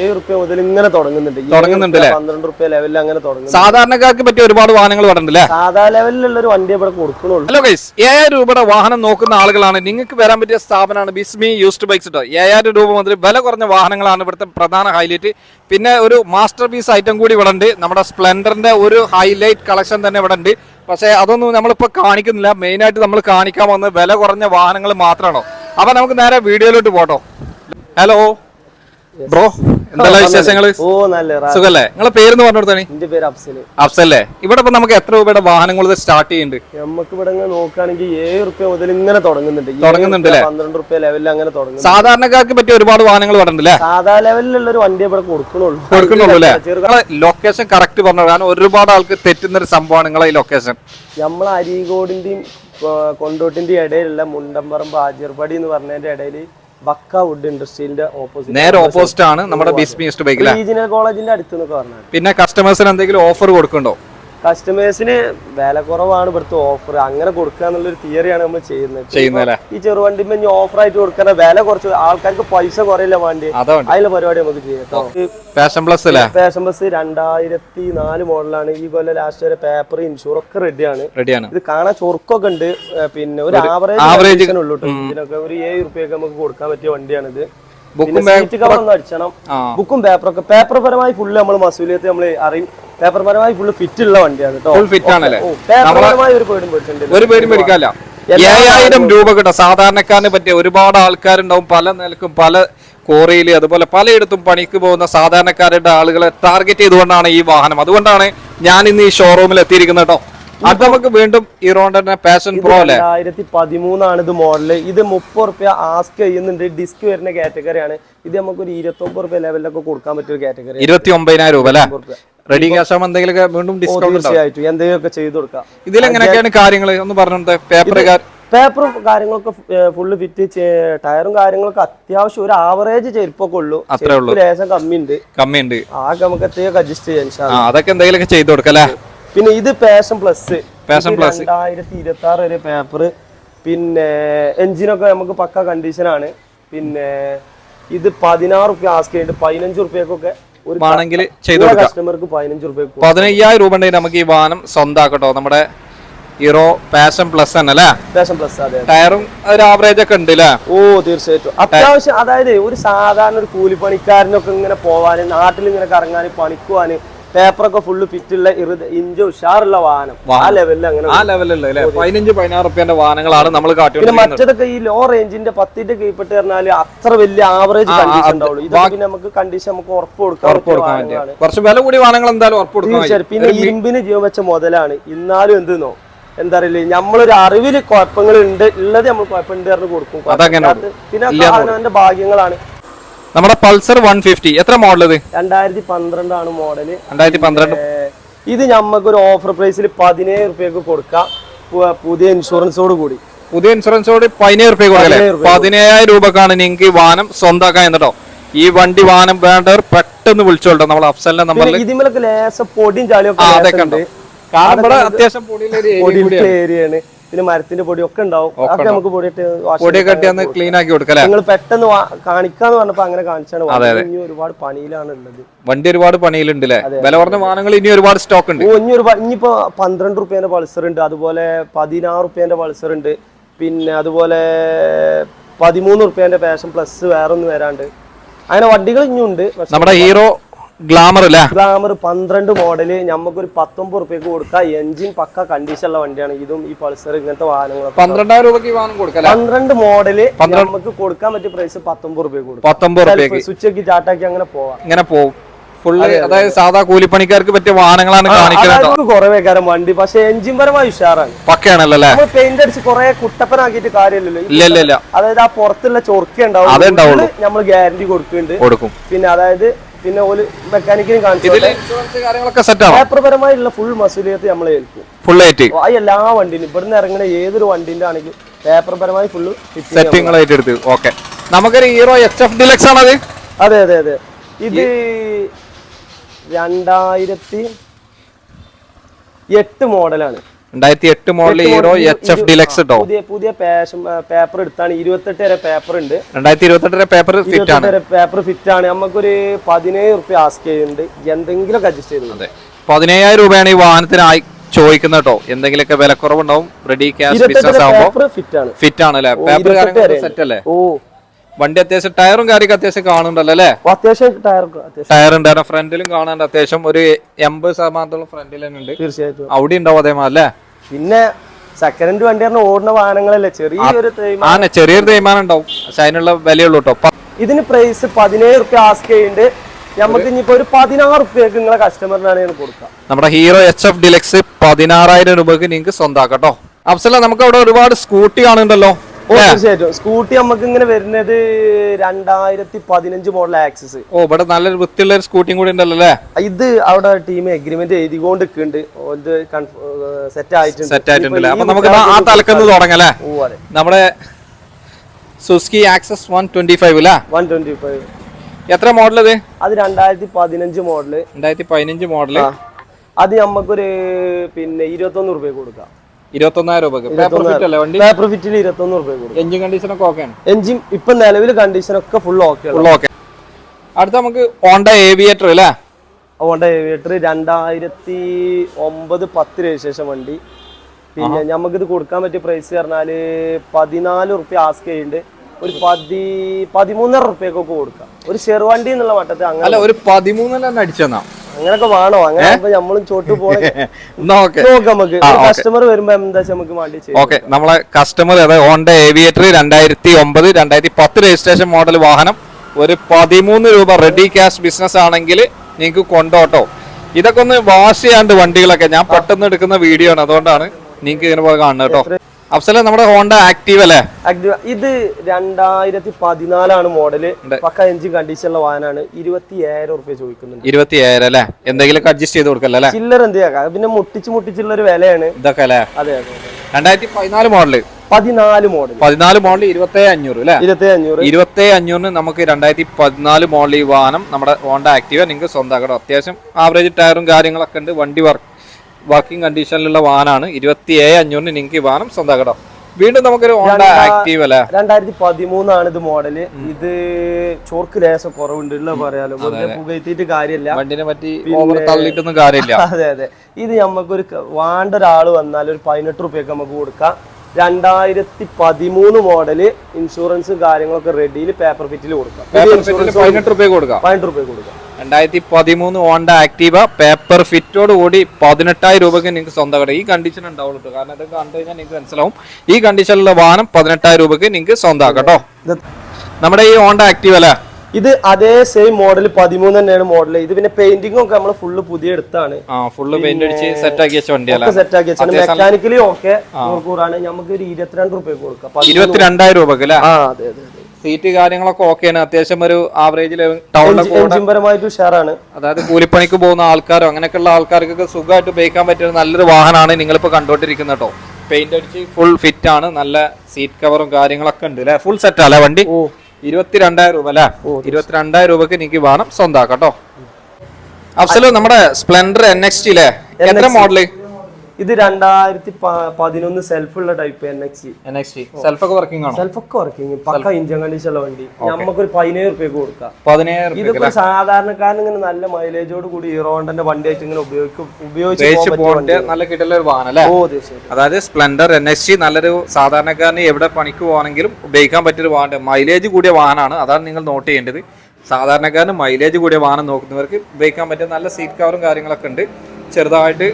ഏഴ് റുപ്യ മുതൽ ഇങ്ങനെ തുടങ്ങുന്നുണ്ട്. ഈ തുടങ്ങുന്നുണ്ട് ഏഴ് റുപ്യ, പന്ത്രണ്ട് റുപ്യ ലെവലിൽ അങ്ങനെ തുടങ്ങുന്നു സാധാരണക്കാർക്ക് പറ്റിയ ഒരുപാട് വാഹനങ്ങൾ ഇവിടെ ഉണ്ട് അല്ലേ? സാധാ ലെവലിലുള്ള ഒരു വണ്ടി ഇവിടെ കൊടുക്കണുള്ളൂ. ഹലോ ഗൈസ് ഏഴായിരം രൂപയുടെ വാഹനം നോക്കുന്ന ആളുകളാണ്. നിങ്ങൾക്ക് വരാൻ പറ്റിയ സ്ഥാപനമാണ് ബിസ്മി യൂസ്ഡ് ബൈക്സ് കേട്ടോ ഏഴായിരം രൂപ മുതൽ വില കുറഞ്ഞ വാഹനങ്ങളാണ് ഇവിടുത്തെ പ്രധാന ഹൈലൈറ്റ് പിന്നെ ഒരു മാസ്റ്റർ പീസ് ഐറ്റം കൂടി ഇവിടെ ഉണ്ട്. നമ്മുടെ സ്പ്ലെൻഡറിന്റെ ഒരു ഹൈലൈറ്റ് കളക്ഷൻ തന്നെ ഇവിടെ ഉണ്ട്. പക്ഷേ അതൊന്നും നമ്മളിപ്പോൾ കാണിക്കുന്നില്ല. മെയിനായിട്ട് നമ്മൾ കാണിക്കാൻ വന്നത് വില കുറഞ്ഞ വാഹനങ്ങൾ മാത്രമാണോ? അപ്പൊ നമുക്ക് നേരെ വീഡിയോയിലോട്ട് പോട്ടോ. ഹലോ ബ്രോ എന്തെല്ലാം വിശേഷങ്ങൾ? സുഖല്ലേ? നിങ്ങളെ പേരെന്ന് പറഞ്ഞോടുത്താണ് എന്റെ പേര് അഫ്സൽ അഫ്സല്ലേ? ഇവിടെ ഇപ്പൊ നമുക്ക് എത്ര രൂപയുടെ വാഹനങ്ങൾ സ്റ്റാർട്ട് ചെയ്യുന്നുണ്ട്? നമുക്ക് ഇവിടെ നോക്കുകയാണെങ്കിൽ ഏഴ് റുപ്യ മുതൽ ഇങ്ങനെ തുടങ്ങുന്നുണ്ട്. തുടങ്ങുന്നുണ്ട് പന്ത്രണ്ട് റുപ്യ ലെവലിൽ അങ്ങനെ തുടങ്ങുന്നു സാധാരണക്കാർക്ക് പറ്റിയ ഒരുപാട് വാഹനങ്ങൾ ഇവിടെ സാധാ ലെവലിലുള്ള ഒരു വണ്ടി ഇവിടെ കൊടുക്കണുള്ളൂ. കൊടുക്കണുള്ളൂ അല്ലേ? ലൊക്കേഷൻ കറക്റ്റ് പറഞ്ഞു? കാരണം ഒരുപാട് ആൾക്ക് തെറ്റുന്ന ഒരു സംഭവമാണ് നിങ്ങളെ ഈ ലൊക്കേഷൻ നമ്മളെ അരീകോടിന്റെയും കൊണ്ടോട്ടിന്റെയും ഇടയിലുള്ള മുണ്ടമ്പറമ്പ് ആജിർപടി എന്ന് പറഞ്ഞതിന്റെ ഇടയിൽ ബക്ക വുഡ് ഇൻഡസ്ട്രീന്റെ ഓപ്പോസിറ്റ് നേരെ ഓപ്പോസിറ്റ് ആണ് നമ്മുടെ ബിസ്മി ഇസ്റ്റ് ബൈക്ക് റീജിയണൽ കോളേജിന്റെ അടുത്ത് എന്നൊക്കെ പറഞ്ഞാൽ പിന്നെ കസ്റ്റമേഴ്സിന് എന്തെങ്കിലും ഓഫർ കൊടുക്കുന്നുണ്ടോ? കസ്റ്റമേഴ്സിന് വില കുറവാണ് ഇവിടുത്തെ ഓഫർ അങ്ങനെ കൊടുക്കുക എന്നുള്ളൊരു തിയറിയാണ് നമ്മൾ ചെയ്യുന്നത്. ഈ ചെറുവണ്ടിമേ ഇനി ഓഫർ ആയിട്ട് കൊടുക്കുന്ന വില കുറച്ച് ആൾക്കാർക്ക് പൈസ കുറയില്ല വേണ്ടി? അതിലെ പരിപാടി നമുക്ക് ചെയ്യാം പാഷൻ പ്ലസ് രണ്ടായിരത്തി നാല് മോഡലാണ് ഈ കൊല്ലം ലാസ്റ്റ് വരെ പേപ്പർ ഇൻഷൂർ ഒക്കെ റെഡിയാണ് റെഡിയാണ് ഇത് കാണാൻ ചൊറുക്കൊക്കെ ഉണ്ട്. പിന്നെ ഒരു ആവറേജ് ആവറേജ് ഉള്ളൂ ഇതിനൊക്കെ ഒരു ഏഴ് റുപ്യൊക്കെ നമുക്ക് കൊടുക്കാൻ പറ്റിയ വണ്ടിയാണിത് ബുക്കും പേപ്പറൊക്കെ പേപ്പർ പരമായി ഫുള്ള് നമ്മൾ മസൂലിയത്തെ നമ്മൾ അറിയും. പേപ്പർ പരമായി ഫുള്ള് ഫിറ്റ് ഉള്ള വണ്ടിയാണ് ഫുൾ ഫിറ്റ് ആണല്ലേ? ഒരു പേടും പേടിച്ചിട്ടുണ്ട് ഒരു പേരും മേടിക്കാല്ല ഏഴായിരം രൂപ കിട്ടും. സാധാരണക്കാരന് പറ്റിയ ഒരുപാട് ആൾക്കാരുണ്ടാവും. പല നിലക്കും പല കോറിയിൽ അതുപോലെ പലയിടത്തും പണിക്ക് പോകുന്ന സാധാരണക്കാരുടെ ആളുകളെ ടാർഗറ്റ് ചെയ്തുകൊണ്ടാണ് ഈ വാഹനം. അതുകൊണ്ടാണ് ഞാൻ ഇന്ന് ഈ ഷോറൂമിൽ എത്തിയിരിക്കുന്നത് കേട്ടോ അത് നമുക്ക് വീണ്ടും ഹീറോന്റെ പാഷൻ പ്രോ അല്ലേ? രണ്ടായിരത്തി പതിമൂന്നാണ് ഇത് മോഡൽ ഇത് മുപ്പത് റുപ്യ ആസ്ക് ചെയ്യുന്നുണ്ട്. ഡിസ്ക് വരുന്ന കാറ്റഗറിയാണ് ഇത് നമുക്ക് ഒരു ഇരുപത്തൊമ്പത് റുപ്യ ലെവലിലൊക്കെ കൊടുക്കാൻ പറ്റിയ കാറ്റഗറി ഇരുപത്തി ഒമ്പതിനായിരം രൂപ അല്ലേ? റെഡി ക്യാഷ് ആകുമ്പോൾ എന്തെങ്കിലുമൊക്കെ വീണ്ടും ഡിസ്കൗണ്ട് തീർച്ചയായിട്ടും. എന്തെങ്കിലുമൊക്കെ ചെയ്തു കൊടുക്കാം. ഇതിലെങ്ങനെയൊക്കെയാണ് കാര്യങ്ങൾ ഒന്ന് പറഞ്ഞോട്ടെ പേപ്പർ പേപ്പറും കാര്യങ്ങളൊക്കെ ഫുള്ള് ഫിറ്റ് ടയറും കാര്യങ്ങളൊക്കെ അത്യാവശ്യം ഒരു ആവറേജ് ചെരുപ്പൊക്കെ ഉള്ളൂ. അത്രേ ഉള്ളൂ. ലേശം കമ്മിയുണ്ട്. കമ്മിയുണ്ട്. ആകെ നമുക്ക് അത്യാവശ്യം അഡ്ജസ്റ്റ് ചെയ്യാൻ അതൊക്കെ എന്തെങ്കിലുമൊക്കെ ചെയ്തു കൊടുക്കല്ലേ പിന്നെ ഇത് പാഷൻ പ്ലസ് Passion പ്ലസ് രണ്ടായിരത്തി ഇരുപത്തി ആറ് വരെ പേപ്പർ പിന്നെ എഞ്ചിനൊക്കെ നമുക്ക് പക്ക കണ്ടീഷനാണ് പിന്നെ ഇത് പതിനാറ് റുപ്യ ആസ്ക് ചെയ്തിട്ട് പതിനഞ്ച് റുപ്യക്കൊക്കെ ആണെങ്കിൽ ചെയ്തു കൊടുക്കാം. കസ്റ്റമർക്ക് പതിനഞ്ച് പതിനയ്യായിരം രൂപ ഉണ്ടെങ്കിൽ നമുക്ക് ഈ വാഹനം സ്വന്തമാക്കട്ടോ നമ്മുടെ ഹീറോ പാഷൻ പ്ലസ് തന്നെ അല്ലേ? പാഷൻ പ്ലസ് അതെ ടയറും ഒരു ആവറേജ് ഒക്കെ ഉണ്ട് അല്ലേ? ഓ തീർച്ചയായിട്ടും. അത്യാവശ്യം അതായത് ഒരു സാധാരണ ഒരു കൂലിപ്പണിക്കാരനൊക്കെ ഇങ്ങനെ പോവാന് നാട്ടിൽ ഇങ്ങനെ കറങ്ങാൻ പണിക്കുവാന് പേപ്പറൊക്കെ ഫുള്ള് ഫിറ്റുള്ള ഇഞ്ച് ഉഷാറുള്ള വാഹനം. ആ ലെവലിൽ അങ്ങനെ ആ ലെവലുള്ള അല്ലേ? പതിനഞ്ച് പതിനാറ് റുപ്യന്റെ വാഹനങ്ങളാണ് നമ്മൾ പിന്നെ മറ്റേതൊക്കെ മറ്റതൊക്കെ ഈ ലോ റേഞ്ചിന്റെ പത്തിന്റെ കീഴ്പ്പെട്ട് പറഞ്ഞാൽ അത്ര വലിയ ആവറേജ് കണ്ടീഷൻ ഉണ്ടാവുള്ളൂ. ഇതൊക്കെ നമുക്ക് കണ്ടീഷൻ നമുക്ക് ഉറപ്പ് കൊടുക്കാൻ വാഹനങ്ങളാണ്. കുറച്ച് വില കൂടി വാഹനങ്ങൾ എന്തായാലും ഉറപ്പ് പിന്നെ ഇരുമ്പിന് ജീവൻ വെച്ച മുതലാണ്. ഇന്നാലും എന്തെന്നോ എന്താ അറിയില്ല നമ്മളൊരു അറിവിൽ കുഴപ്പങ്ങൾ ഉണ്ട് ഉള്ളത് നമ്മൾ കുഴപ്പമുണ്ട് പറഞ്ഞ് കൊടുക്കും. പിന്നെ ഭാഗ്യങ്ങളാണ്. നമ്മുടെ പൾസർ വൺ ഫിഫ്റ്റി എത്ര മോഡൽ ഇത്? രണ്ടായിരത്തി പന്ത്രണ്ടാണ് മോഡൽ രണ്ടായിരത്തി പന്ത്രണ്ട് ഇത് നമുക്ക് ഒരു ഓഫർ പ്രൈസിൽ പതിനേഴ് റുപ്യക്ക് കൊടുക്കാം. പുതിയ ഇൻഷുറൻസോട് കൂടി. പുതിയ ഇൻഷുറൻസോട് പതിനേഴ് റുപ്യ രൂപ. പതിനേഴായിരം രൂപക്കാണ് നിങ്ങൾക്ക് ഈ വാഹനം സ്വന്തമാക്കാൻ എന്നിട്ടോ ഈ വണ്ടി വാഹനം വേണ്ടവർ പെട്ടെന്ന് വിളിച്ചോട്ടോ നമ്മൾ അഫ്സലിന്റെ നമ്പറിൽ ഇതിമലൊക്കെ ലേശം പൊടിയും ചാളിയും അതൊക്കെ ഉണ്ടോ. കാരണം അത്യാവശ്യം പൊടിയുള്ള ഏരിയയാണ് പിന്നെ മരത്തിന്റെ പൊടി ഒക്കെ ഉണ്ടാവും. അതൊക്കെ നമുക്ക് പൊടിയിട്ട് പൊടിയൊക്കെ ക്ലീൻ ആക്കി കൊടുക്കല്ലേ? നിങ്ങൾ പെട്ടെന്ന് കാണിക്കാന്ന് പറഞ്ഞപ്പോ അങ്ങനെ കാണിച്ചാണ്. ഇനി ഒരുപാട് പണിയിലാണ് ഉള്ളത്. വണ്ടി ഒരുപാട് പണിയിലുണ്ട് വില കുറഞ്ഞ വാഹനങ്ങൾ ഇനി ഒരുപാട് സ്റ്റോക്ക് ഉണ്ട്. ഓ ഇനി ഒരുപാട് ഇനിയിപ്പോ പന്ത്രണ്ട് റുപ്യേന്റെ പൾസർ ഉണ്ട്. അതുപോലെ പതിനാറ് റുപ്യേന്റെ പൾസർ ഉണ്ട്. പിന്നെ അതുപോലെ പതിമൂന്ന് റുപ്യേന്റെ പാഷൻ പ്ലസ് വേറെ ഒന്ന് വരാണ്ട്. അങ്ങനെ വണ്ടികൾ ഇനിയുണ്ട്. നമ്മുടെ ഹീറോ ഗ്ലാമർ അല്ലേ? ഗ്ലാമർ പന്ത്രണ്ട് മോഡൽ നമുക്കൊരു പത്തൊമ്പത് റുപ്യക്ക് കൊടുക്കാം. എഞ്ചിൻ പക്ക കണ്ടീഷൻ ഉള്ള വണ്ടിയാണ്. ഇതും ഈ പൾസർ ഇങ്ങനത്തെ വാഹനങ്ങൾ പന്ത്രണ്ടായിരം രൂപയ്ക്ക് ഈ വാഹനം കൊടുക്കാം പന്ത്രണ്ട് മോഡൽ നമുക്ക് കൊടുക്കാൻ പറ്റിയ പ്രൈസ് പത്തൊമ്പത് റുപ്യക്ക് കൊടുക്കും. പത്തൊമ്പത് റുപ്യക്ക് സ്വിച്ച് ആക്കി ചാട്ടാക്കി അങ്ങനെ പോവാം. ഇങ്ങനെ പോകും ഫുള്ള് അതായത് സാധാ കൂലിപ്പണിക്കാർക്ക് പറ്റിയ വാഹനങ്ങളാണ് കാണിക്കുന്നത് കുറവേ കാരണം വണ്ടി. പക്ഷെ എഞ്ചിൻ പരമായി ഉഷാറാണ്. പക്കയാണല്ലോ? അല്ലേ നമ്മൾ പെയിന്റ് അടിച്ച് കുറെ കുട്ടപ്പനാക്കിയിട്ട് കാര്യമില്ലല്ലോ. ഇല്ല ഇല്ല ഇല്ല. അതായത് ആ പുറത്തുള്ള ചൊറുക്ക ഉണ്ടാവും അതേ ഉണ്ടാവുള്ളൂ. നമ്മൾ ഗ്യാരണ്ടി കൊടുക്കുന്നുണ്ട്. കൊടുക്കും. പിന്നെ അതായത് പിന്നെ ഒരു മെക്കാനിക്കിനും കാണിച്ചു ഇതിൽ പരമായിട്ടുള്ള ആണോ? ഫുൾ മസൂലിയത്ത് നമ്മൾ ഏൽക്കും. ഫുൾ ആയിട്ട്? ആ എല്ലാ വണ്ടിനും ഇവിടുന്ന് ഇറങ്ങുന്ന ഏതൊരു വണ്ടിന്റെ ആണെങ്കിലും പേപ്പർപരമായി ഫുള്ള് സെറ്റിംഗ് എടുത്ത്. ഓക്കെ നമുക്കൊരു ഹീറോ എച്ച് എഫ് ഡിലക്സ് ആണത്? അതെ അതെ അതെ. ഇത് രണ്ടായിരത്തി എട്ട് മോഡലാണ് രണ്ടായിരത്തി എട്ട് model Hero H F Deluxe കേട്ടോ പുതിയ പുതിയ പേപ്പർ എടുത്താണ്. ഇരുപത്തെട്ട് വരെ പേപ്പർ ഉണ്ട്. രണ്ടായിരത്തി ഇരുപത്തെട്ടിലെ പേപ്പർ ഫിറ്റ് ആണ്. പേപ്പർ ഫിറ്റ് ആണ്. നമുക്കൊരു പതിനേഴ് റുപ്യ ആസ്ക് ചെയ്യുന്നുണ്ട്. എന്തെങ്കിലുമൊക്കെ അഡ്ജസ്റ്റ് ചെയ്യുന്നുണ്ട് പതിനേഴായിരം രൂപയാണ് ഈ വാഹനത്തിനായി ചോദിക്കുന്നത് കേട്ടോ. എന്തെങ്കിലുമൊക്കെ വിലക്കുറവുണ്ടാവും. റെഡി ക്യാഷ് ബിസിനസ് ഇരുപത്തെട്ട് ആകുമ്പോൾ ഫിറ്റ് ആണ്. അല്ലേ? പേപ്പർ ഇരുപത്തെട്ട് സെറ്റ് അല്ലേ? ഓ. വണ്ടി അത്യാവശ്യം ടയറും കാര്യമൊക്കെ അത്യാവശ്യം കാണുന്നുണ്ടല്ലോ അല്ലേ? അത്യാവശ്യം ടയർ ഉണ്ടായിരുന്നു ഫ്രണ്ടിലും കാണാണ്ട് അത്യാവശ്യം ഒരു എൺപത് ശതമാനത്തോളം ഫ്രണ്ടിൽ തന്നെ ഉണ്ട്. തീർച്ചയായിട്ടും. അവിടെ ഉണ്ടാവും അതേമാതിരി അല്ലേ? പിന്നെ സെക്കൻഡ് വണ്ടി പറഞ്ഞ ഓടുന്ന വാഹനങ്ങളല്ലേ? ചെറിയൊരു തേയ്മാനം. ചെറിയൊരു തേയ്മാനം ഉണ്ടാവും. പക്ഷെ അതിനുള്ള വിലയുള്ളൂ കേട്ടോ ഇതിന് പ്രൈസ് പതിനേഴ് റുപ്യ ആസ്ക് ചെയ്യുന്നുണ്ട് നമുക്ക് ഇനിയിപ്പോ ഒരു പതിനാറ് റുപ്യക്ക് നിങ്ങളെ കസ്റ്റമറിനാണ് ഞാൻ കൊടുക്കുക നമ്മുടെ ഹീറോ എച്ച് എഫ് ഡിലക്സ് പതിനാറായിരം രൂപക്ക് നിങ്ങൾക്ക് സ്വന്തമാക്കാം കേട്ടോ അഫ്സല നമുക്ക് അവിടെ ഒരുപാട് സ്കൂട്ടി കാണുന്നുണ്ടല്ലോ. തീർച്ചയായിട്ടും. സ്കൂട്ടി നമുക്ക് ഇങ്ങനെ വരുന്നത് രണ്ടായിരത്തി പതിനഞ്ച് മോഡൽ ആക്സസ് ഓ ഇവിടെ നല്ലൊരു വൃത്തിയുള്ള ഒരു സ്കൂട്ടിയും കൂടി ഉണ്ടല്ലോ അല്ലേ? ഇത് അവിടെ ടീം എഗ്രിമെന്റ് എഴുതിക്കൊണ്ട് നിൽക്കുന്നുണ്ട് ഇത് സെറ്റ് ആയിട്ടുണ്ട്. സെറ്റ് ആയിട്ടുണ്ട് അപ്പൊ നമുക്ക് ആ തുടങ്ങല്ലേ അതെ. നമ്മുടെ Suzuki Access one twenty five അല്ലേ വൺ ട്വന്റി ഫൈവ് എത്ര മോഡൽ ഇത്? അത് രണ്ടായിരത്തി പതിനഞ്ച് മോഡൽ രണ്ടായിരത്തി പതിനഞ്ച് മോഡൽ അത് നമുക്കൊരു പിന്നെ ഇരുപത്തൊന്ന് റുപ്യ കൊടുക്കാം. ഇരുപത്തൊന്നായിരം പേപ്പർ ഫിറ്റിൽ ഇരുപത്തൊന്ന് റുപ്യ കൊടുക്കാം. എഞ്ചിൻ കണ്ടീഷൻ ഒക്കെ ഓക്കെ ആണ്. എഞ്ചിൻ ഇപ്പൊ നിലവിൽ കണ്ടീഷൻ ഒക്കെ ഫുൾ ഓക്കെ ഫുൾ ഓക്കെ അടുത്ത നമുക്ക് ഹോണ്ട ഏവിയേറ്റർ അല്ലേ? അതുകൊണ്ട് ഏവിയേറ്റർ രണ്ടായിരത്തി ഒമ്പത് പത്ത് രജിസ്ട്രേഷൻ വണ്ടി. പിന്നെ നമുക്കിത് കൊടുക്കാൻ പറ്റിയ പ്രൈസ് പറഞ്ഞാൽ പതിനാല് റുപ്യ ആസ്ക് ചെയ്യുന്നുണ്ട് ഒരു പതി പതിമൂന്നര റുപ്യക്കൊക്കെ കൊടുക്കാം. ഒരു ചെറുവണ്ടി എന്നുള്ള മട്ടത്തിൽ അങ്ങനെ ഒരു പതിമൂന്നിൽ തന്നെ അടിച്ചെന്നാ. അങ്ങനൊക്കെ വേണോ? അങ്ങനെ നമ്മളും ചോട്ട് പോയി നമുക്ക്. കസ്റ്റമർ വരുമ്പോ എന്താ നമുക്ക് വണ്ടി ചെയ്യാം? ഓക്കെ. നമ്മളെ കസ്റ്റമർ അതായത് ഹോണ്ട ഏവിയേറ്റർ രണ്ടായിരത്തി ഒമ്പത് രണ്ടായിരത്തി പത്ത് രജിസ്ട്രേഷൻ മോഡൽ വാഹനം. ഒരു പതിമൂന്ന് രൂപ റെഡി ക്യാഷ് ബിസിനസ് ആണെങ്കിൽ നിങ്ങൾക്ക് കൊണ്ടോട്ടോ. ഇതൊക്കെ ഒന്ന് വാഷ് ചെയ്യാണ്ട് വണ്ടികളൊക്കെ. ഞാൻ പെട്ടെന്ന് എടുക്കുന്ന വീഡിയോ ആണ്. അതുകൊണ്ടാണ് നിങ്ങൾക്ക് ഇതിനെ പോലെ കാണുന്നത് കേട്ടോ. അഫ്സല നമ്മുടെ ഹോണ്ട ആക്റ്റീവ് അല്ലേ. ഇത് രണ്ടായിരത്തി പതിനാലാണ് മോഡൽ പക്ക എഞ്ചിൻ കണ്ടീഷനുള്ള വാഹനമാണ് ഇരുപത്തി ഏഴായിരം റുപ്യ ചോദിക്കുന്നുണ്ട്. ഇരുപത്തി ഏഴര അല്ലേ? എന്തെങ്കിലും അഡ്ജസ്റ്റ് ചെയ്ത് കൊടുക്കല്ലേ അല്ലേ? ചില്ലർ എന്ത് ചെയ്യാം? പിന്നെ മുട്ടിച്ച് മുട്ടിച്ചുള്ള ഒരു വിലയാണ്. ഇതൊക്കെ അല്ലേ? അതെ അതെ അതെ. രണ്ടായിരത്തി പതിനാല് മോഡൽ. പതിനാല് മോഡൽ പതിനാല് മോഡൽ ഇരുപത്തി അഞ്ഞൂറ് അല്ലേ? ഇരുപത്തി അഞ്ഞൂറ് ഇരുപത്തി അഞ്ഞൂറിന് നമുക്ക് രണ്ടായിരത്തി പതിനാല് മോഡൽ ഈ വാഹനം നമ്മുടെ ഹോണ്ട ആക്റ്റീവ. നിങ്ങൾക്ക് സ്വന്തമാക്കണം. അത്യാവശ്യം ആവറേജ് ടയറും കാര്യങ്ങളൊക്കെ ഉണ്ട്. വണ്ടി വർക്ക് വർക്കിംഗ് കണ്ടീഷനിലുള്ള വാഹനമാണ് ഇരുപത്തി ഏഴ് അഞ്ഞൂറിന് നിങ്ങൾക്ക് ഈ വാഹനം സ്വന്തമാക്കണം. വീണ്ടും നമുക്കൊരു ഹോണ്ട ആക്റ്റീവ് അല്ലേ? രണ്ടായിരത്തി പതിമൂന്നാണ് ഇത് മോഡൽ ഇത് ചോർക്ക് ലേശം കുറവുണ്ട് പറയാലോ. വെറുതെ പുകയത്തിയിട്ട് കാര്യമില്ല. വണ്ടിനെ പറ്റി ഓവർ തള്ളിയിട്ടൊന്നും കാര്യമില്ല. അതെ അതെ. ഇത് നമുക്കൊരു വേണ്ട ഒരാൾ വന്നാൽ ഒരു പതിനെട്ട് റുപ്യൊക്കെ നമുക്ക് കൊടുക്കാം. രണ്ടായിരത്തി പതിമൂന്ന് മോഡൽ ഇൻഷുറൻസും കാര്യങ്ങളൊക്കെ റെഡിയിൽ പേപ്പർ ഫിറ്റിൽ കൊടുക്കാം. പതിനെട്ട് രൂപ കൊടുക്കാം. പതിനെട്ട് രൂപ കൊടുക്കാം. രണ്ടായിരത്തി പതിമൂന്ന് ഹോണ്ട ആക്ടീവ പേപ്പർ ഫിറ്റോട് കൂടി പതിനെട്ടായിരം രൂപയ്ക്ക് നിങ്ങൾക്ക് സ്വന്തം കട. ഈ കണ്ടീഷൻ ഉണ്ടാവുള്ളൂ കാരണം ഇത് കണ്ടു കഴിഞ്ഞാൽ നിങ്ങൾക്ക് മനസ്സിലാവും. ഈ കണ്ടീഷനിലുള്ള വാഹനം പതിനെട്ടായിരം രൂപയ്ക്ക് നിങ്ങൾക്ക് സ്വന്തമാക്കാം കേട്ടോ നമ്മുടെ ഈ ഹോണ്ട ആക്ടീവ അല്ലേ? ഇത് അതേ സെയിം മോഡൽ പതിമൂന്ന് തന്നെയാണ് മോഡൽ ഇത് പിന്നെ പെയിന്റിംഗ് ഒക്കെ നമ്മൾ ഫുള്ള് പുതിയ എടുത്താണ്. ഫുള്ള് പെയിന്റ് അടിച്ച് സെറ്റ് ആക്കി വെച്ച വണ്ടിയല്ല സെറ്റ് ആക്കി വെച്ചാൽ മെക്കാനിക്കലി ഓക്കെ കൂറാണ് നമുക്ക് ഒരു ഇരുപത്തിരണ്ട് റുപ്യ കൊടുക്കാം. പതി- ഇരുപത്തിരണ്ടായിരം രൂപക്ക് അല്ലേ? ആ അതെ അതെ അതെ. സീറ്റ് കാര്യങ്ങളൊക്കെ ഓക്കെയാണ് അത്യാവശ്യം ഒരു ആവറേജിൽ ടൗണിലൊക്കെ ഉഷാറാണ്. അതായത് കൂലിപ്പണിക്ക് പോകുന്ന ആൾക്കാരോ അങ്ങനെയൊക്കെയുള്ള ആൾക്കാർക്കൊക്കെ സുഖമായിട്ട് ഉപയോഗിക്കാൻ പറ്റുന്ന നല്ലൊരു വാഹനമാണ് നിങ്ങളിപ്പോൾ കണ്ടുകൊണ്ടിരിക്കുന്നത് കേട്ടോ പെയിന്റ് അടിച്ച് ഫുൾ ഫിറ്റ് ആണ്. നല്ല സീറ്റ് കവറും കാര്യങ്ങളൊക്കെ ഉണ്ട് അല്ലേ ഫുൾ സെറ്റ് അല്ലേ വണ്ടി? ഇരുപത്തിരണ്ടായിരം രൂപ അല്ലേ? ഇരുപത്തിരണ്ടായിരം രൂപക്ക് എനിക്ക് വേണം സ്വന്തമാക്കാം കേട്ടോ. അഫ്സലു നമ്മുടെ സ്പ്ലെൻഡർ എൻ എക്സ് ടി അല്ലേ എത്ര മോഡൽ ഇത് രണ്ടായിരത്തി പതിനൊന്ന് സെൽഫ് ഉള്ള type N X N X സെൽഫൊക്കെ working ആണ്? സെൽഫ് ഒക്കെ വർക്കിംഗ് പക്ക ഇഞ്ചൻ കണ്ടീഷൻ ഉള്ള വണ്ടി. നമുക്കൊരു പതിനേഴ് റുപ്യക്ക് കൊടുക്കാം. പതിനേഴ് ഇതിപ്പോ സാധാരണക്കാരൻ ഇങ്ങനെ നല്ല മൈലേജോട് കൂടി ഹീറോണ്ടന്റെ വണ്ടി ആയിട്ട് ഇങ്ങനെ ഉപയോഗിക്കും ഉപയോഗിച്ച് നല്ല കിട്ടുന്ന ഒരു വാഹനം അല്ലേ? അതായത് സ്പ്ലെൻഡർ എൻ എക്സ് ജി നല്ലൊരു സാധാരണക്കാരന് എവിടെ പണിക്ക് പോകണമെങ്കിലും ഉപയോഗിക്കാൻ പറ്റിയ ഒരു വാഹനം. മൈലേജ് കൂടിയ വാഹനമാണ്. അതാണ് നിങ്ങൾ നോട്ട് ചെയ്യേണ്ടത്. സാധാരണക്കാരന് മൈലേജ് കൂടിയ വാഹനം നോക്കുന്നവർക്ക് ഉപയോഗിക്കാൻ പറ്റിയ നല്ല സീറ്റ് കവറും കാര്യങ്ങളൊക്കെ ഉണ്ട്. ചെറുതായിട്ട്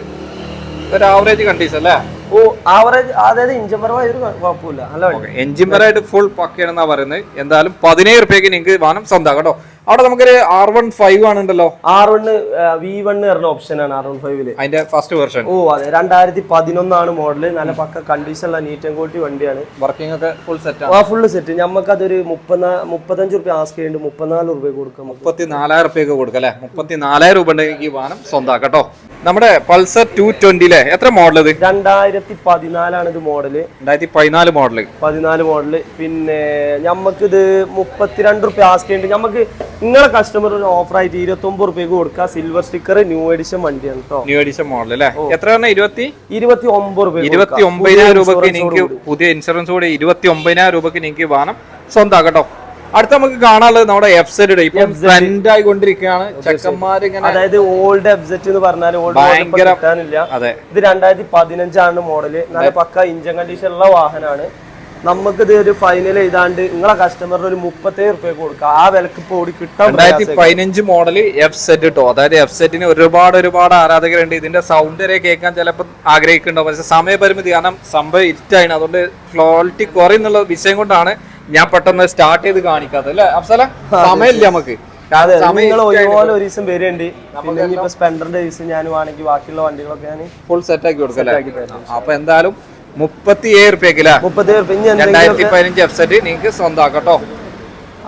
ഒരു ആവറേജ് കണ്ടീഷൻ അല്ലേ? ഓ ആവറേജ് അതായത് എഞ്ചിൻ പരമായ ഒരു കുഴപ്പമില്ല. നല്ല വണ്ടി എഞ്ചിൻ പരമായിട്ട് ഫുൾ പക്കയാണെന്നാ പറയുന്നത്. എന്തായാലും പതിനേഴ് റുപ്യക്ക് നിങ്ങൾക്ക് വാഹനം സ്വന്തം കേട്ടോ. അവിടെ നമുക്കൊരു ആർ വൺ ഫൈവ് ആണുണ്ടല്ലോ. ആർ വണ് വി വൺ പറഞ്ഞ ആണ് ആർ വൺ ഫൈവിൽ അതിന്റെ ഫസ്റ്റ് വെർഷൻ ഓ അതെ. രണ്ടായിരത്തി പതിനൊന്നാണ് മോഡൽ നല്ല പക്ക കണ്ടീഷൻ ഉള്ള നീറ്റ് ആൻഡ് ക്വാളിറ്റി വണ്ടിയാണ്. വർക്കിംഗ് ഒക്കെ ഫുൾ സെറ്റ് ആണ്. ആ ഫുള്ള് സെറ്റ് നമുക്ക് അതൊരു മുപ്പത്തിനാ മുപ്പത്തഞ്ച് റുപ്യ ആസ്ക് ചെയ്യുന്നുണ്ട് മുപ്പത്തിനാല് റുപ്യ കൊടുക്കാം നമുക്ക്. മുപ്പത്തി നാലായിരം റുപ്യൊക്കെ കൊടുക്കാം അല്ലെ? മുപ്പത്തി നാലായിരം രൂപ ഉണ്ടെങ്കിൽ ഈ വാഹനം സ്വന്തമാക്കട്ടോ കേട്ടോ നമ്മുടെ പൾസർ ടു ട്വന്റിയിലെ എത്ര മോഡൽ ഇത്? രണ്ടായിരത്തി പതിനാലാണ് ഇത് മോഡൽ രണ്ടായിരത്തി പതിനാല് മോഡൽ പതിനാല് മോഡൽ പിന്നെ ഞമ്മക്ക് ഇത് മുപ്പത്തിരണ്ട് റുപ്യ ആസ്ക് ചെയ്യുന്നുണ്ട് നമുക്ക് നിങ്ങളെ കസ്റ്റമർ ഒരു ഓഫർ ആയിട്ട് ഇരുപത്തി ഒമ്പത് റുപ്യക്ക് കൊടുക്കുക. സിൽവർ സ്റ്റിക്കർ ന്യൂ എഡിഷൻ വണ്ടിയാണ് കേട്ടോ ന്യൂ എഡിഷൻ മോഡൽ അല്ലേ? എത്ര പറഞ്ഞാൽ ഇരുപത്തി? ഇരുപത്തി ഒമ്പത് റുപ്യ ഇരുപത്തി ഒമ്പതിനായിരം രൂപക്ക് നിങ്ങൾക്ക് പുതിയ ഇൻഷുറൻസ് കൂടി ഇരുപത്തി ഒമ്പതിനായിരം രൂപക്ക് നിങ്ങൾക്ക് വാഹനം സ്വന്തമാക്കട്ടോ അടുത്ത നമുക്ക് കാണാനുള്ളത് നമ്മുടെ എഫ് സെഡ് ഇപ്പം ട്രെൻഡ് ആയിക്കൊണ്ടിരിക്കുകയാണ്. ചെക്കന്മാർ ഇങ്ങനെ അതായത് ഓൾഡ് എഫ് സെറ്റ് എന്ന് പറഞ്ഞാൽ ഓൾഡ് കിട്ടാനില്ല. അതെ. ഇത് രണ്ടായിരത്തി പതിനഞ്ചാണ് മോഡൽ നല്ല പക്ക ഇഞ്ചൻ കണ്ടീഷൻ ഉള്ള വാഹനമാണ് നമുക്ക് ഇത് ഒരു ഫൈനൽ എഴുതാണ്ട് നിങ്ങളെ കസ്റ്റമറിന് ഒരു മുപ്പത്തേഴ് റുപ്യ കൊടുക്കുക ആ വിലക്ക് ഇപ്പൊ ഓടി കിട്ടാൻ രണ്ടായിരത്തി പതിനഞ്ച് മോഡൽ എഫ് സെറ്റ് കേട്ടോ അതായത് എഫ് സെറ്റിന് ഒരുപാട് ഒരുപാട് ആരാധകരുണ്ട്. ഇതിന്റെ സൗണ്ട് വരെ കേൾക്കാൻ ചിലപ്പോൾ ആഗ്രഹിക്കുന്നുണ്ടോ പക്ഷെ സമയപരിമിതി കാരണം സംഭവം ഇരുട്ടാണ് അതുകൊണ്ട് ക്വാളിറ്റി കുറയുന്നുള്ള വിഷയം കൊണ്ടാണ് ഞാൻ പെട്ടെന്ന് സ്റ്റാർട്ട് ചെയ്ത് കാണിക്കാത്തത്. അല്ലേ? അഫ്സല സമയമില്ല നമുക്ക്. നിങ്ങൾ ഒരുപോലെ ഒരു ദിവസം വരുന്നുണ്ട് പിന്നെ ഇനിയിപ്പോ സ്പെൻഡറിന്റെ ദിവസം ബാക്കിയുള്ള വണ്ടികളൊക്കെ ഞാൻ ഫുൾ സെറ്റ് ആക്കി കൊടുക്കാം അപ്പൊ എന്തായാലും രണ്ടായിരത്തി പതിനഞ്ച് എഫ് നിങ്ങൾക്ക് സ്വന്തമാക്കട്ടോ.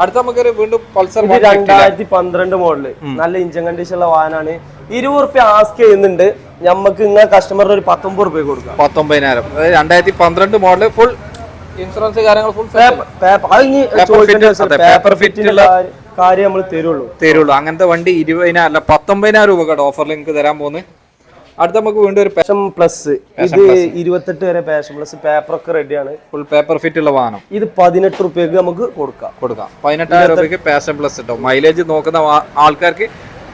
അടുത്ത നമുക്കൊരു വീണ്ടും പൾസർ ഇത് രണ്ടായിരത്തി പന്ത്രണ്ട് മോഡൽ നല്ല ഇഞ്ചൻ കണ്ടീഷൻ ഉള്ള വാഹനമാണ് ഇരുപത് റുപ്യ ആസ്ക് ചെയ്യുന്നുണ്ട്. ഞമ്മക്ക് ഇങ്ങനെ കസ്റ്റമറിന് ഒരു പത്തൊമ്പത് റുപ്യ കൊടുക്കാം. പത്തൊമ്പതിനായിരം. രണ്ടായിരത്തി പന്ത്രണ്ട് മോഡൽ ഫുൾ ഇൻഷുറൻസ് കാര്യങ്ങൾ ഫുൾ പേപ്പർ ഫിറ്റിനുള്ള കാര്യം നമ്മൾ തരുള്ളൂ. തരുള്ളൂ. അങ്ങനത്തെ വണ്ടി ഇരുപതിനായിരം അല്ല പത്തൊമ്പതിനായിരം രൂപ കേട്ടോ ഓഫറിൽ നിങ്ങൾക്ക് തരാൻ പോകുന്നത് അടുത്ത നമുക്ക് വീണ്ടും ഒരു പാഷൻ പ്ലസ് ഇത് ഇരുപത്തെട്ട് വരെ പാഷൻ പ്ലസ് പേപ്പർ ഒക്കെ റെഡിയാണ് ഫുൾ പേപ്പർ ഫിറ്റ് ഉള്ള വാഹനം. ഇത് പതിനെട്ട് റുപ്യക്ക് നമുക്ക് കൊടുക്കാം. കൊടുക്കാം. പതിനെട്ടായിരം റുപ്യക്ക് പാഷൻ പ്ലസ് ഉണ്ടോ മൈലേജ് നോക്കുന്ന ആൾക്കാർക്ക്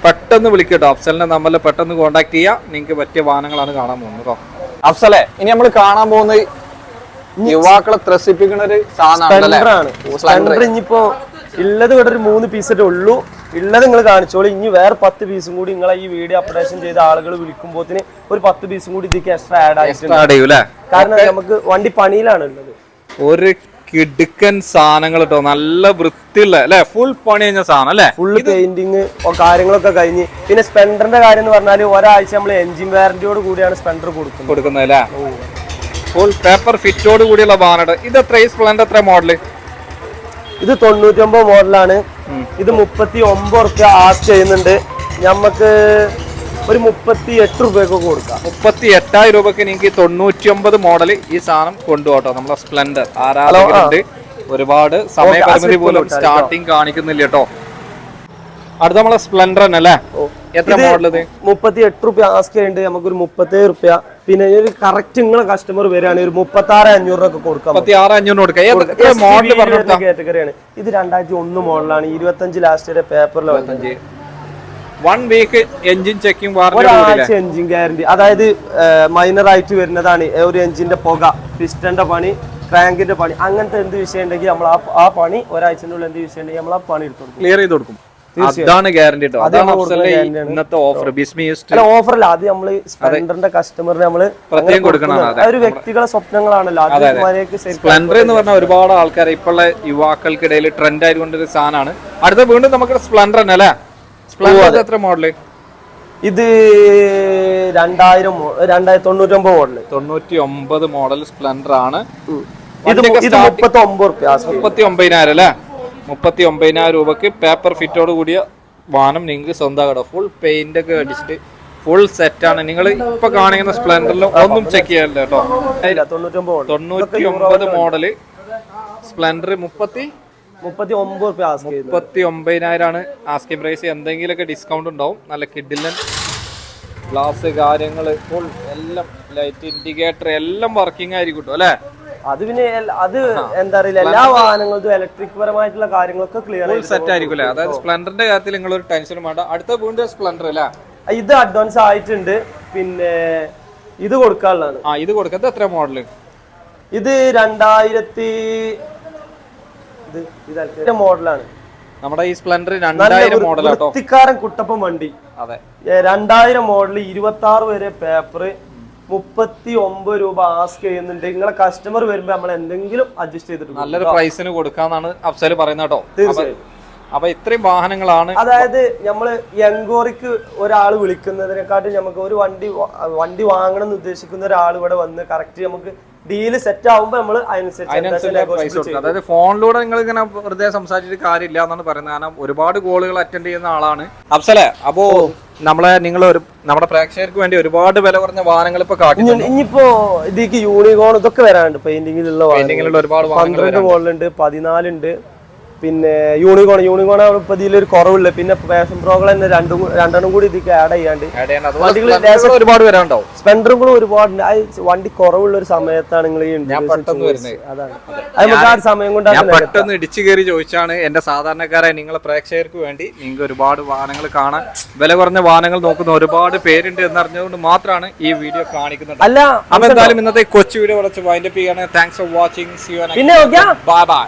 പെട്ടെന്ന് വിളിക്കട്ടോ. കേട്ടോ അഫ്സലിനെ നമ്മൾ പെട്ടെന്ന് കോൺടാക്ട് ചെയ്യാം. നിങ്ങൾക്ക് പറ്റിയ വാഹനങ്ങളാണ് കാണാൻ പോകുന്നത് കേട്ടോ അഫ്സലെ ഇനി നമ്മൾ കാണാൻ പോകുന്നത് യുവാക്കളെ ത്രസിപ്പിക്കുന്ന ഒരു സാധനമാണ് ഇനിയിപ്പോ ഉള്ളത് ഇവിടെ ഒരു മൂന്ന് പീസറ്റേ ഉള്ളൂ. ഉള്ളത് നിങ്ങൾ കാണിച്ചോളൂ. ഇനി വേറെ പത്ത് പീസും കൂടി നിങ്ങളെ ഈ വീഡിയോ അപ്ഡേഷൻ ചെയ്ത ആളുകൾ വിളിക്കുമ്പോത്തിന് ഒരു പത്ത് പീസും കൂടി ഇതിക്ക് എക്സ്ട്രാ ആഡ് ആയിട്ടുണ്ട്. അല്ലേ കാരണം നമുക്ക് വണ്ടി പണിയിലാണ് ഉള്ളത്. ഒരു കിടുക്കൻ സാധനങ്ങൾ കേട്ടോ നല്ല വൃത്തിയുള്ള അല്ലെ? ഫുൾ പണി കഴിഞ്ഞ സാധനം അല്ലെ? ഫുൾ പെയിന്റിങ് കാര്യങ്ങളൊക്കെ കഴിഞ്ഞ്. പിന്നെ സ്പെൻഡറിന്റെ കാര്യം എന്ന് പറഞ്ഞാൽ ഒരാഴ്ച നമ്മൾ എഞ്ചിൻ വാറന്റിയോട് കൂടിയാണ് സ്പെൻഡർ കൊടുക്കുന്നത്. കൊടുക്കുന്നത് അല്ലേ? ഫുൾ പേപ്പർ ഫിറ്റോട് കൂടിയുള്ള വാഹനം ഇത് എത്ര? ഈ സ്പ്ലെൻഡർ എത്ര മോഡൽ ഇത് തൊണ്ണൂറ്റി ഒമ്പത് മോഡലാണ് ഇത് മുപ്പത്തി ഒമ്പത് റുപ്യ ആസ് ചെയ്യുന്നുണ്ട്. ഞമ്മക്ക് ഒരു മുപ്പത്തി എട്ട് രൂപയൊക്കെ കൊടുക്കാം. മുപ്പത്തി എട്ടായിരം രൂപക്ക് നിങ്ങൾക്ക് തൊണ്ണൂറ്റി ഒമ്പത് മോഡൽ ഈ സാധനം കൊണ്ടുപോട്ടോ നമ്മളെ സ്പ്ലെൻഡർ ആരാധകരുണ്ട്. ഒരുപാട് സമയപരിമിതി പോലും സ്റ്റാർട്ടിങ് കാണിക്കുന്നില്ല കേട്ടോ. അടുത്ത നമ്മളെ സ്പ്ലെൻഡർ തന്നെ അല്ലേ എത്ര മോഡൽ മുപ്പത്തി എട്ട് റുപ്യ ആസ്ക് ചെയ്യുന്നുണ്ട്. നമുക്കൊരു മുപ്പത്തേഴ് റുപ്യ. പിന്നെ ഒരു കറക്റ്റ് നിങ്ങളെ കസ്റ്റമർ വരികയാണെങ്കിൽ ഒരു മുപ്പത്തി ആറ് അഞ്ഞൂറ് ഒക്കെ കൊടുക്കാം കാറ്റഗറിയാണ് ഇത് രണ്ടായിരത്തി ഒന്ന് മോഡലാണ് ഇരുപത്തഞ്ച് ലാസ്റ്റ് പേപ്പറിൽ one week engine checking warranty ഒരാഴ്ച എഞ്ചിൻ ഗ്യാരണ്ടി അതായത് മൈനർ ആയിട്ട് വരുന്നതാണ്. ഒരു എഞ്ചിന്റെ പുക പിസ്റ്റന്റെ പണി ക്രാങ്കിന്റെ പണി. അങ്ങനത്തെ എന്ത് വിഷയം ഉണ്ടെങ്കിൽ നമ്മൾ ആ പണി ഒരാഴ്ചന്റെ ഉള്ളിൽ എന്ത് വിഷയം ഉണ്ടെങ്കിൽ നമ്മൾ ആ പണി എടുത്തു കൊടുക്കും. ക്ലിയർ ചെയ്ത് കൊടുക്കും. അതാണ് ഗ്യാരണ്ടി കേട്ടോ അതാണ് ഇന്നത്തെ ഓഫർ ബിസ്മി ഓഫറല്ല അത് നമ്മൾ സ്പ്ലെൻഡറിന്റെ കസ്റ്റമറിന് നമ്മൾ പ്രത്യേകം കൊടുക്കണം. ഒരു വ്യക്തികളെ സ്വപ്നങ്ങളാണല്ലോ. സ്പ്ലെൻഡർ എന്ന് പറഞ്ഞ ഒരുപാട് ആൾക്കാർ ഇപ്പോഴുള്ള യുവാക്കൾക്കിടയിൽ ട്രെൻഡ് ആയതുകൊണ്ട് ഒരു സാധനമാണ്. അടുത്ത വീണ്ടും നമുക്ക് സ്പ്ലെൻഡർ തന്നെ അല്ലേ? സ്പ്ലെൻഡർ എത്ര മോഡൽ ഇത് രണ്ടായിരം രണ്ടായിരത്തി രണ്ടായിരത്തി തൊണ്ണൂറ്റൊമ്പത് മോഡൽ തൊണ്ണൂറ്റി ഒമ്പത് മോഡൽ സ്പ്ലെൻഡർ ആണ് ഇത് മുപ്പത്തി ഒമ്പത് മുപ്പത്തി ഒമ്പതിനായിരം അല്ലേ? മുപ്പത്തി ഒമ്പതിനായിരം രൂപക്ക് പേപ്പർ ഫിറ്റോട് കൂടിയ വാഹനം നിങ്ങൾക്ക് സ്വന്തമാകണം ഫുൾ പെയിന്റ് ഒക്കെ അടിച്ചിട്ട് ഫുൾ സെറ്റ് ആണ്. നിങ്ങൾ ഇപ്പൊ കാണിക്കുന്ന സ്പ്ലെൻഡറിലും ഒന്നും ചെക്ക് ചെയ്യാനില്ല കേട്ടോ. തൊണ്ണൂറ്റി ഒമ്പത് മോഡൽ സ്പ്ലെൻഡർ മുപ്പത്തി മുപ്പത്തി ഒമ്പത് മുപ്പത്തി ആസ്ക് ആണ് മുപ്പത്തി ഒമ്പതിനായിരമാണ് ആസ്കിംഗ് പ്രൈസ് എന്തെങ്കിലുമൊക്കെ ഡിസ്കൗണ്ട് ഉണ്ടാവും. നല്ല കിഡിലൻ ഗ്ലാസ് കാര്യങ്ങൾ ഫുൾ എല്ലാം ലൈറ്റ് ഇൻഡിക്കേറ്റർ എല്ലാം വർക്കിംഗ് ആയിരിക്കും കേട്ടോ അല്ലേ? അത് പിന്നെ അത് എന്താ അറിയില്ല എല്ലാ വാഹനങ്ങളും ഇലക്ട്രിക് പരമായിട്ടുള്ള കാര്യങ്ങളൊക്കെ ക്ലിയർ സെറ്റ് ആയിരിക്കും അതായത് സ്പ്ലെൻഡറിന്റെ കാര്യത്തിൽ നിങ്ങൾ ഒരു ടെൻഷനും വേണ്ട. അടുത്ത വീണ്ടും സ്പ്ലെൻഡർ അല്ലേ? ഇത് അഡ്വാൻസ് ആയിട്ടുണ്ട്. പിന്നെ ഇത് കൊടുക്കാനുള്ളതാണ്. ആ ഇത് കൊടുക്കുന്നത് എത്ര മോഡൽ ഇത് രണ്ടായിരത്തി ഇത് മോഡലാണ് നമ്മുടെ ഈ സ്പ്ലെൻഡർ രണ്ടായിരം മോഡൽ കുട്ടപ്പം കുട്ടപ്പൻ വണ്ടി. അതെ. രണ്ടായിരം മോഡൽ ഇരുപത്തി ആറ് വരെ പേപ്പർ മുപ്പത്തി ഒമ്പത് രൂപ ആസ്ക് ചെയ്യുന്നുണ്ട്. നിങ്ങളെ കസ്റ്റമർ വരുമ്പോ നമ്മൾ എന്തെങ്കിലും അഡ്ജസ്റ്റ് ചെയ്തിട്ടുണ്ട് നല്ലൊരു പ്രൈസിന് കൊടുക്കാന്നാണ് അഫ്സൽ പറയുന്നത് കേട്ടോ. തീർച്ചയായും. അപ്പൊ ഇത്രയും വാഹനങ്ങളാണ് അതായത് നമ്മൾ എൻക്വയറിക്ക് ഒരാൾ വിളിക്കുന്നതിനെക്കാട്ടും നമുക്ക് ഒരു വണ്ടി വണ്ടി വാങ്ങണം എന്ന് ഉദ്ദേശിക്കുന്ന ഒരാൾ ഇവിടെ വന്ന് കറക്റ്റ് നമുക്ക് ഡീൽ സെറ്റ് ആവുമ്പോ നമ്മൾ അതിനനുസരിച്ച് അതായത് ഫോണിലൂടെ നിങ്ങൾ ഇങ്ങനെ വെറുതെ സംസാരിച്ചിട്ട് കാര്യമില്ല എന്നാണ് പറയുന്നത്. കാരണം ഒരുപാട് കോളുകൾ അറ്റൻഡ് ചെയ്യുന്ന ആളാണ്. അഫ്സലെ അപ്പോ നമ്മളെ നിങ്ങൾ ഒരു നമ്മുടെ പ്രേക്ഷകർക്ക് വേണ്ടി ഒരുപാട് വില കുറഞ്ഞ വാഹനങ്ങൾ ഇപ്പൊ കാട്ടുന്നു ഇനിയിപ്പോ ഇതിക്ക് യൂണികോൺ ഇതൊക്കെ വരാനുണ്ട്. പെയിന്റിങ്ങിലുള്ള ഒരുപാട് പന്ത്രണ്ട് മോഡലുണ്ട് പതിനാലുണ്ട് പിന്നെ യൂണികോൺ യൂണികോൺ ഇപ്പൊ ഇതിലൊരു കുറവില്ല പിന്നെ പാഷൻ പ്രോകൾ തന്നെ രണ്ടും രണ്ടെണ്ണം കൂടി ഇതിക്ക് ആഡ് ചെയ്യാണ്ട് ഒരുപാട് വരാണ്ടാവും സ്പെൻഡറും കൂടെ ഒരുപാട് വണ്ടി കുറവുള്ള ഒരു സമയത്താണ് നിങ്ങൾ അതാണ്. അത് നമുക്ക് ആ സമയം കൊണ്ട് പെട്ടെന്ന് ഇടിച്ചു കയറി ചോദിച്ചാണ് എന്റെ സാധാരണക്കാരായ നിങ്ങളെ പ്രേക്ഷകർക്ക് വേണ്ടി നിങ്ങൾക്ക് ഒരുപാട് വാഹനങ്ങൾ കാണാൻ വില കുറഞ്ഞ വാഹനങ്ങൾ നോക്കുന്ന ഒരുപാട് പേരുണ്ട് എന്നറിഞ്ഞതുകൊണ്ട് മാത്രമാണ് ഈ വീഡിയോ കാണിക്കുന്നത്. അല്ല അപ്പൊ എന്തായാലും ഇന്നത്തെ കൊച്ചു വീഡിയോ വിളിച്ച് വൈൻഡപ്പ് ചെയ്യാണ് താങ്ക്സ് ഫോർ വാച്ചിങ് പിന്നെ യു ബൈ ബൈ